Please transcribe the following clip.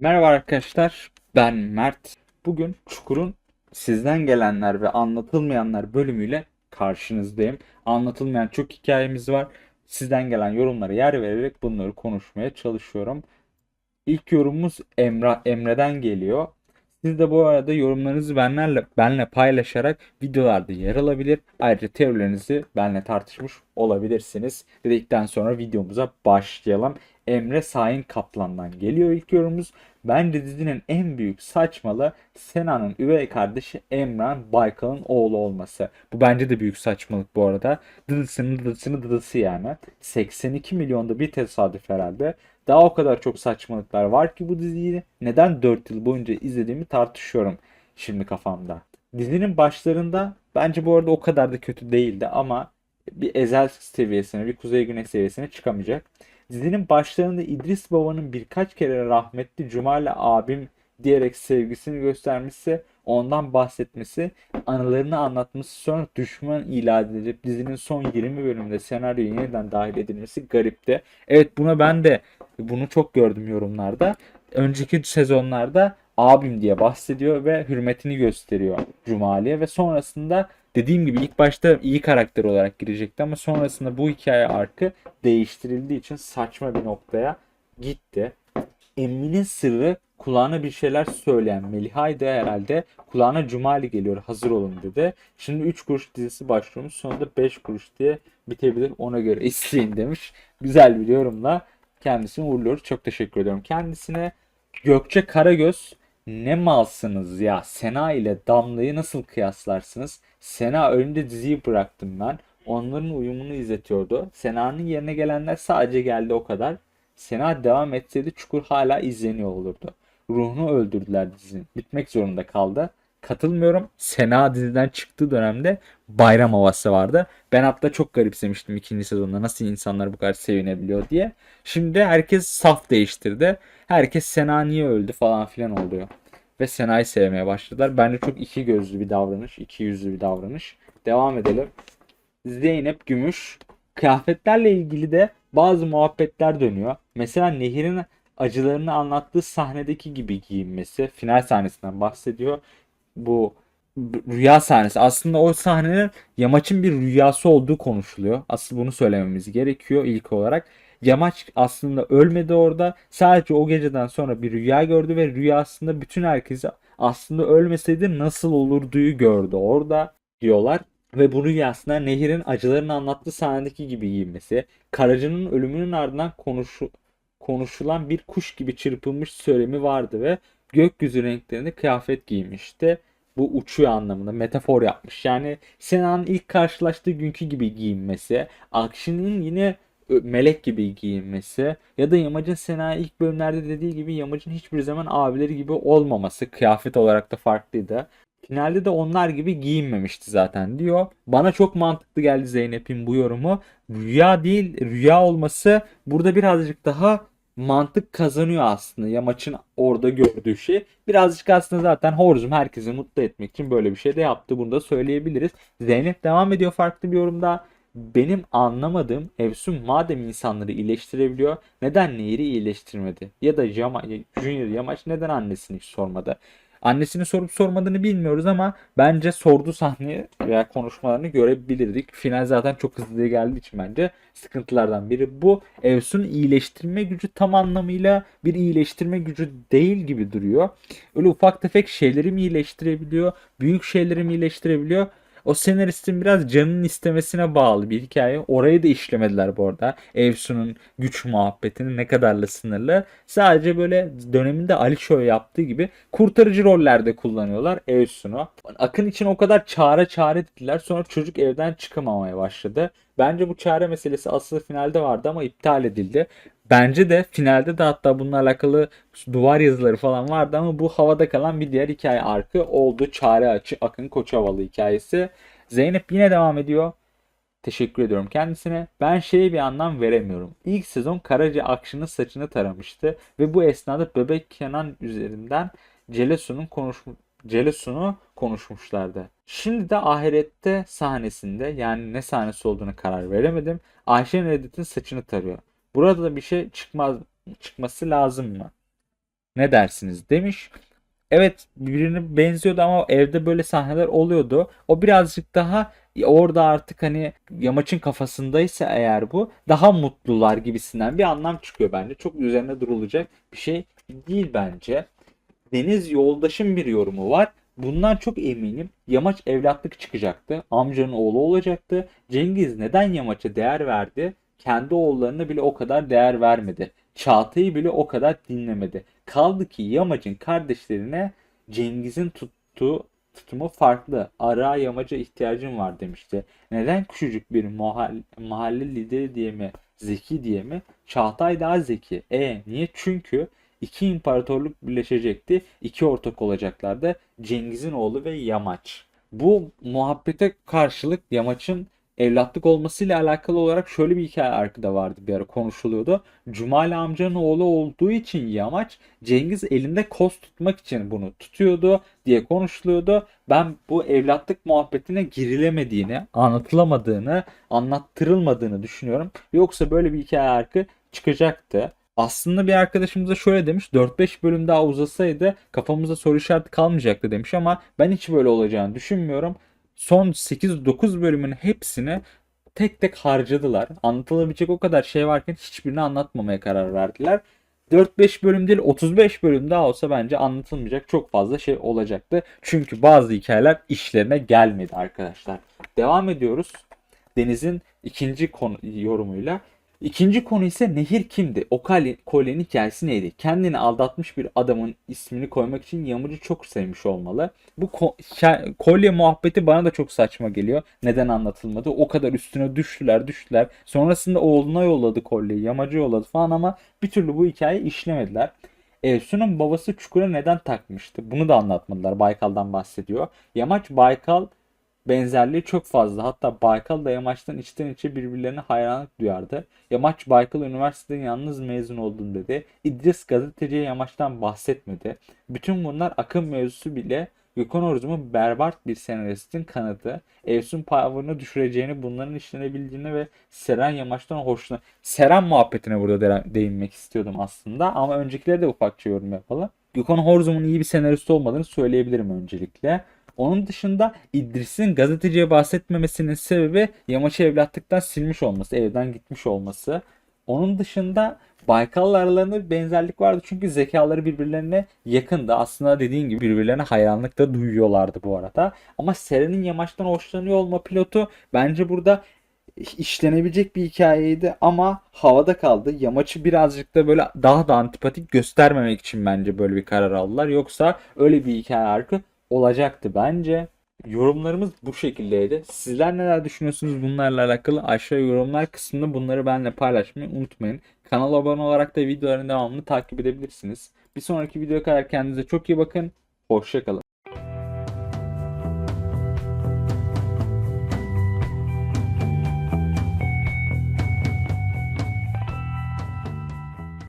Merhaba arkadaşlar, ben Mert. Bugün Çukur'un sizden gelenler ve anlatılmayanlar bölümüyle karşınızdayım. Anlatılmayan çok hikayemiz var. Sizden gelen yorumlara yer vererek bunları konuşmaya çalışıyorum. İlk yorumumuz Emre, Emre'den geliyor. Siz de bu arada yorumlarınızı benlerle, benle paylaşarak videolarda yer alabilir. Ayrıca teorilerinizi benle tartışmış olabilirsiniz. Dedikten sonra videomuza başlayalım. Emre Sain Kaplan'dan geliyor ilk yorumumuz. Bence dizinin en büyük saçmalığı Sena'nın üvey kardeşi Emran Baykal'ın oğlu olması. Bu bence de büyük saçmalık bu arada. Dıdısının dıdısını dıdısı yani. 82 milyonda bir tesadüf herhalde. Daha o kadar çok saçmalıklar var ki bu diziyi neden 4 yıl boyunca izlediğimi tartışıyorum şimdi kafamda. Dizinin başlarında bence bu arada o kadar da kötü değildi ama bir Ezel seviyesine, bir Kuzey Güney seviyesine çıkamayacak. Dizinin başlarında İdris Baba'nın birkaç kere rahmetli Cumali abim diyerek sevgisini göstermesi, ondan bahsetmesi, anılarını anlatması sonra düşman ilan edilip dizinin son 20 bölümünde senaryoya yeniden dahil edilmesi garipti. Evet buna ben de bunu çok gördüm yorumlarda. Önceki sezonlarda abim diye bahsediyor ve hürmetini gösteriyor Cumali'ye ve sonrasında dediğim gibi ilk başta iyi karakter olarak girecekti ama sonrasında bu hikaye arkı değiştirildiği için saçma bir noktaya gitti. Emminin sırrı kulağına bir şeyler söyleyen Meliha'ydı herhalde. Kulağına Cumali geliyor hazır olun dedi. Şimdi 3 kuruş dizisi başlıyormuş sonunda 5 kuruş diye bitebilir ona göre izleyin demiş. Güzel bir yorumla kendisini uğurluyoruz. Çok teşekkür ediyorum kendisine. Gökçe Karagöz ne malsınız ya? Sena ile Damla'yı nasıl kıyaslarsınız? Sena önünde diziyi bıraktım ben. Onların uyumunu izletiyordu. Sena'nın yerine gelenler sadece geldi o kadar. Sena devam etseydi Çukur hala izleniyor olurdu. Ruhunu öldürdüler dizinin. Bitmek zorunda kaldı. Katılmıyorum. Sena diziden çıktığı dönemde bayram havası vardı. Ben hatta çok garipsemiştim ikinci sezonda nasıl insanlar bu kadar sevinebiliyor diye. Şimdi herkes saf değiştirdi. Herkes Sena niye öldü falan filan oluyor. Ve Sena'yı sevmeye başladılar. Bence çok iki gözlü bir davranış. iki yüzlü bir davranış. Devam edelim. Zeynep Gümüş. Kıyafetlerle ilgili de bazı muhabbetler dönüyor. Mesela Nehir'in acılarını anlattığı sahnedeki gibi giyinmesi. Final sahnesinden bahsediyor. Bu rüya sahnesi. Aslında o sahnenin Yamaç'ın bir rüyası olduğu konuşuluyor. Asıl bunu söylememiz gerekiyor ilk olarak. Yamaç aslında ölmedi orada. Sadece o geceden sonra bir rüya gördü ve rüyasında bütün herkesi aslında ölmeseydi nasıl olurduyu gördü orada diyorlar. Ve bu rüyasında Nehir'in acılarını anlattığı sahnedeki gibi giyinmesi, Karaca'nın ölümünün ardından konuşu, konuşulan bir kuş gibi çırpılmış söylemi vardı ve gökyüzü renklerinde kıyafet giymişti. Bu uçuyor anlamında metafor yapmış. Yani Sena'nın ilk karşılaştığı günkü gibi giyinmesi, Akşin'in yine ö- melek gibi giyinmesi ya da Yamacın Sena ilk bölümlerde dediği gibi Yamacın hiçbir zaman abileri gibi olmaması kıyafet olarak da farklıydı. Finalde de onlar gibi giyinmemişti zaten diyor. Bana çok mantıklı geldi Zeynep'in bu yorumu. Rüya değil, rüya olması burada birazcık daha mantık kazanıyor aslında. Yamaç'ın orada gördüğü şey. Birazcık aslında zaten Horzum herkesi mutlu etmek için böyle bir şey de yaptı. Bunu da söyleyebiliriz. Zeynep devam ediyor farklı bir yorumda. Benim anlamadığım Efsun madem insanları iyileştirebiliyor neden Nehir'i iyileştirmedi? Ya da Yama, Junior Yamaç neden annesini hiç sormadı? Annesini sorup sormadığını bilmiyoruz ama bence sorduğu sahneyi veya konuşmalarını görebilirdik. Final zaten çok hızlı geldiği için bence sıkıntılardan biri bu. Evsun iyileştirme gücü tam anlamıyla bir iyileştirme gücü değil gibi duruyor. Öyle ufak tefek şeyleri mi iyileştirebiliyor, büyük şeyleri mi iyileştirebiliyor? O senaristin biraz canının istemesine bağlı bir hikaye. Orayı da işlemediler bu arada. Evsun'un güç muhabbetini ne kadarla sınırlı. Sadece böyle döneminde Ali Show yaptığı gibi kurtarıcı rollerde kullanıyorlar Evsun'u. Akın için o kadar çare çare dediler. Sonra çocuk evden çıkamamaya başladı. Bence bu çare meselesi asıl finalde vardı ama iptal edildi. Bence de finalde de hatta bununla alakalı duvar yazıları falan vardı ama bu havada kalan bir diğer hikaye arkı oldu. Çare Açı Akın Koçovalı hikayesi. Zeynep yine devam ediyor. Teşekkür ediyorum kendisine. Ben şeye bir anlam veremiyorum. İlk sezon Karaca Akşı'nın saçını taramıştı ve bu esnada bebek Kenan üzerinden Celesun'un konuşmu Celesun'u konuşmuşlardı. Şimdi de ahirette sahnesinde yani ne sahnesi olduğunu karar veremedim. Ayşe Reddit'in saçını tarıyor. Burada da bir şey çıkmaz çıkması lazım mı? Ne dersiniz demiş. Evet birbirine benziyordu ama evde böyle sahneler oluyordu. O birazcık daha orada artık hani Yamaç'ın kafasındaysa eğer bu daha mutlular gibisinden bir anlam çıkıyor bence. Çok üzerine durulacak bir şey değil bence. Deniz Yoldaş'ın bir yorumu var. Bundan çok eminim. Yamaç evlatlık çıkacaktı. Amcanın oğlu olacaktı. Cengiz neden Yamaç'a değer verdi? Kendi oğullarına bile o kadar değer vermedi. Çağatay'ı bile o kadar dinlemedi. Kaldı ki Yamaç'ın kardeşlerine Cengiz'in tuttuğu tutumu farklı. Ara Yamaç'a ihtiyacım var demişti. Neden küçücük bir mahalle, mahalle lideri diye mi, zeki diye mi? Çağatay daha zeki. E niye? Çünkü iki imparatorluk birleşecekti. İki ortak olacaklardı. Cengiz'in oğlu ve Yamaç. Bu muhabbete karşılık Yamaç'ın evlatlık olmasıyla alakalı olarak şöyle bir hikaye arkada vardı bir ara konuşuluyordu. Cumali amcanın oğlu olduğu için Yamaç Cengiz elinde koz tutmak için bunu tutuyordu diye konuşuluyordu. Ben bu evlatlık muhabbetine girilemediğini, anlatılamadığını, anlattırılmadığını düşünüyorum. Yoksa böyle bir hikaye arka çıkacaktı. Aslında bir arkadaşımız da şöyle demiş 4-5 bölüm daha uzasaydı kafamızda soru işareti kalmayacaktı demiş ama ben hiç böyle olacağını düşünmüyorum. Son 8-9 bölümün hepsini tek tek harcadılar. Anlatılabilecek o kadar şey varken hiçbirini anlatmamaya karar verdiler. 4-5 bölüm değil 35 bölüm daha olsa bence anlatılmayacak çok fazla şey olacaktı. Çünkü bazı hikayeler işlerine gelmedi arkadaşlar. Devam ediyoruz. Deniz'in ikinci konu yorumuyla. İkinci konu ise Nehir kimdi? O kolye, kolyenin hikayesi neydi? Kendini aldatmış bir adamın ismini koymak için Yamacı çok sevmiş olmalı. Bu ko- kolye muhabbeti bana da çok saçma geliyor. Neden anlatılmadı? O kadar üstüne düştüler düştüler. Sonrasında oğluna yolladı kolyeyi. Yamacı yolladı falan ama bir türlü bu hikayeyi işlemediler. Evsun'un babası Çukur'a neden takmıştı? Bunu da anlatmadılar. Baykal'dan bahsediyor. Yamaç Baykal benzerliği çok fazla. Hatta Baykal da Yamaç'tan içten içe birbirlerine hayranlık duyardı. Yamaç Baykal üniversiteden yalnız mezun oldum dedi. İdris gazeteciye Yamaç'tan bahsetmedi. Bütün bunlar akım mevzusu bile Gökhan Orzum'un berbat bir senaristin kanıtı. Evsun Power'ını düşüreceğini, bunların işlenebildiğini ve Seren Yamaç'tan hoşlan... Seren muhabbetine burada de- değinmek istiyordum aslında ama öncekilere de ufakça yorum yapalım. Gökhan Horzum'un iyi bir senarist olmadığını söyleyebilirim öncelikle. Onun dışında İdris'in gazeteciye bahsetmemesinin sebebi Yamaç'ı evlatlıktan silmiş olması, evden gitmiş olması. Onun dışında Baykal'la aralarında bir benzerlik vardı çünkü zekaları birbirlerine yakındı. Aslında dediğin gibi birbirlerine hayranlık da duyuyorlardı bu arada. Ama Seren'in Yamaç'tan hoşlanıyor olma pilotu bence burada işlenebilecek bir hikayeydi ama havada kaldı. Yamaç'ı birazcık da böyle daha da antipatik göstermemek için bence böyle bir karar aldılar. Yoksa öyle bir hikaye arka olacaktı bence. Yorumlarımız bu şekildeydi. Sizler neler düşünüyorsunuz bunlarla alakalı? Aşağı yorumlar kısmında bunları benimle paylaşmayı unutmayın. Kanala abone olarak da videoların devamını takip edebilirsiniz. Bir sonraki videoya kadar kendinize çok iyi bakın. Hoşçakalın.